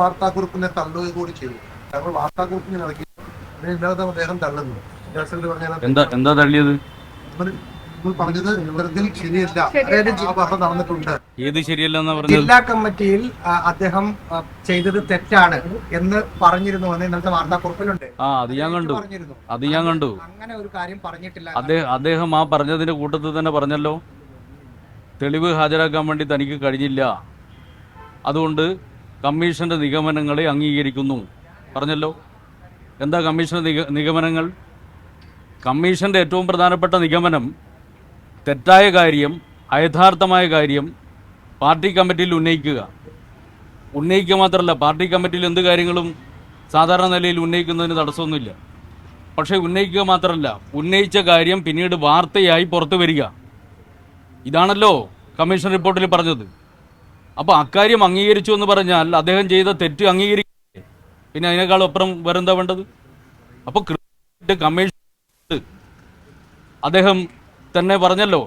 വാർത്താക്കുറിപ്പിനെ തള്ളുക കൂടി ചെയ്തു. ഞങ്ങൾ വാർത്താക്കുറിപ്പിനെ ഇറക്കി അതിനില്ലാതെ അദ്ദേഹം തള്ളുന്നു. എന്താ എന്താ തള്ളിയത്? പറഞ്ഞത് ശരിയല്ല. നടന്നിട്ടുണ്ട്. ഏത് ജില്ലാ കമ്മിറ്റിയിൽ അദ്ദേഹം ചെയ്തത് തെറ്റാണ് എന്ന് പറഞ്ഞിരുന്നു എന്ന് ഇന്നലത്തെ വാർത്താക്കുറിപ്പിലുണ്ട് ആ അത് ഞാൻ കണ്ടു. അത് ഞാൻ കണ്ടു. അങ്ങനെ ഒരു കാര്യം പറഞ്ഞിട്ടില്ല. അദ്ദേഹം അദ്ദേഹം ആ പറഞ്ഞതിന്റെ കൂട്ടത്തിൽ തന്നെ പറഞ്ഞല്ലോ. തെളിവ് ഹാജരാക്കാൻ വേണ്ടി തനിക്ക് കഴിഞ്ഞില്ല. അതുകൊണ്ട് കമ്മീഷന്റെ നിഗമനങ്ങളെ അംഗീകരിക്കുന്നു. പറഞ്ഞല്ലോ? എന്താ കമ്മീഷന്റെ നിഗ- നിഗമനങ്ങൾ? കമ്മീഷന്റെ ഏറ്റവും പ്രധാനപ്പെട്ട നിഗമനം തെറ്റായ കാര്യം അയഥാർത്ഥമായ കാര്യം പാർട്ടി കമ്മിറ്റിയിൽ ഉന്നയിക്കുക. ഉന്നയിക്കുക മാത്രമല്ല പാർട്ടി കമ്മിറ്റിയിൽ എന്ത് കാര്യങ്ങളും സാധാരണ നിലയിൽ ഉന്നയിക്കുന്നതിന് തടസ്സമൊന്നുമില്ല. പക്ഷേ ഉന്നയിക്കുക മാത്രമല്ല ഉന്നയിച്ച കാര്യം പിന്നീട് വാർത്തയായി പുറത്തു വരിക. ഇതാണല്ലോ കമ്മീഷൻ റിപ്പോർട്ടിൽ പറഞ്ഞത്. അപ്പോൾ അക്കാര്യം അംഗീകരിച്ചു എന്ന് പറഞ്ഞാൽ അദ്ദേഹം ചെയ്ത തെറ്റ് അംഗീകരിക്കില്ലേ പിന്നെ അതിനേക്കാൾ അപ്പുറം വേറെന്താ വേണ്ടത്? അപ്പൊ കൃത്യമായിട്ട് കമ്മീഷൻ അദ്ദേഹം തന്നെ പറഞ്ഞല്ലോ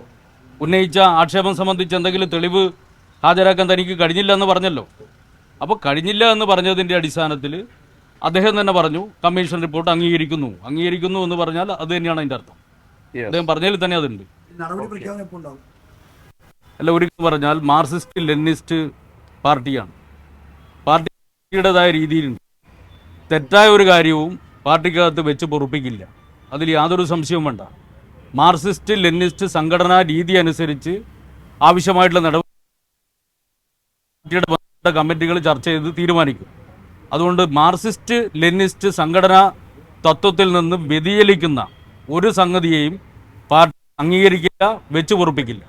ഉന്നയിച്ച ആക്ഷേപം സംബന്ധിച്ച് എന്തെങ്കിലും തെളിവ് ഹാജരാക്കാൻ തനിക്ക് കഴിഞ്ഞില്ല എന്ന് പറഞ്ഞല്ലോ. അപ്പോൾ കഴിഞ്ഞില്ല എന്ന് പറഞ്ഞതിന്റെ അടിസ്ഥാനത്തിൽ അദ്ദേഹം തന്നെ പറഞ്ഞു കമ്മീഷൻ റിപ്പോർട്ട് അംഗീകരിക്കുന്നു. അംഗീകരിക്കുന്നു എന്ന് പറഞ്ഞാൽ അത് തന്നെയാണ് അതിന്റെ അർത്ഥം. അദ്ദേഹം പറഞ്ഞതിൽ തന്നെ അതുണ്ട്. അല്ല ഒരിക്കൽ പറഞ്ഞാൽ മാർസിസ്റ്റ് ലെനിസ്റ്റ് പാർട്ടിയാണ്. പാർട്ടിയുടേതായ രീതിയിലുണ്ട്. തെറ്റായ ഒരു കാര്യവും പാർട്ടിക്കകത്ത് വെച്ച് പൊറുപ്പിക്കില്ല. അതിൽ യാതൊരു സംശയവും വേണ്ട. മാർസിസ്റ്റ് ലെനിസ്റ്റ് സംഘടനാ രീതി അനുസരിച്ച് ആവശ്യമായിട്ടുള്ള നടപടി പാർട്ടിയുടെ കമ്മിറ്റികൾ ചർച്ച ചെയ്ത് തീരുമാനിക്കും. അതുകൊണ്ട് മാർസിസ്റ്റ് ലെനിസ്റ്റ് സംഘടനാ തത്വത്തിൽ നിന്ന് വ്യതിചലിക്കുന്ന ഒരു സംഗതിയെയും പാർട്ടി അംഗീകരിക്കില്ല വെച്ചു പൊറുപ്പിക്കില്ല.